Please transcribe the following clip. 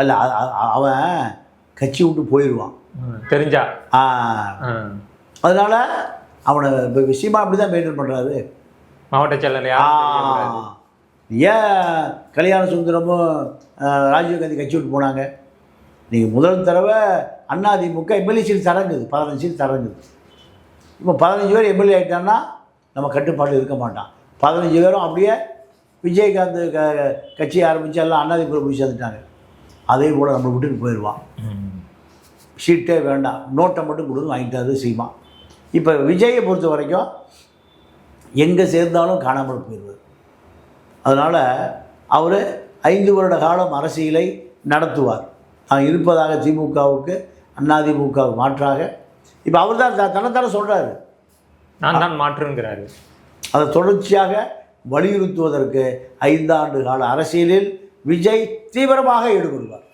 அல்ல அவன் கட்சி விட்டு போயிடுவான் தெரிஞ்சா. அதனால அவனை இப்போ விஷயமா அப்படி தான் மெயின்டைன் பண்ணுறாரு மாவட்ட செயலர். யாரும் ஏன் கல்யாண சுந்தரமும் ராஜீவ்காந்தி கட்சி விட்டு போனாங்க? நீங்கள் முதல் தடவை அதிமுக எம்எல்ஏ சீட் தரங்குது பதினஞ்சு சீட் தரங்குது. இப்போ பதினஞ்சு பேர் எம்எல்ஏ ஆகிட்டான்னா நம்ம கட்டுப்பாடு இருக்க மாட்டான். பதினஞ்சு பேரும் அப்படியே விஜயகாந்த் க கட்சி ஆரம்பித்து எல்லாம் அதிமுக போய் சேர்ந்துட்டாங்க அதே போல் நம்மளை விட்டுட்டு போயிடுவான் ம். சீட்டே வேண்டாம். நோட்டை மட்டும் கொடுங்க வாங்கிட்டாரு சீமா. இப்போ விஜயை பொறுத்த வரைக்கும் எங்கே சேர்ந்தாலும் காணாமல் போயிடுவார். அதனால் அவர் ஐந்து வருட காலம் அரசியலை நடத்துவார். தான் இருப்பதாக திமுகவுக்கு அதிமுகவுக்கு மாற்றாக. இப்போ அவர் தான் தன்னைத்தானே சொல்கிறாரு நான் தான் மாற்றுங்கிறாரு. அதை தொடர்ச்சியாக வலியுறுத்துவதற்கு ஐந்தாண்டு கால அரசியலில் விஜய் தீவிரமாக ஈடுபடுவார்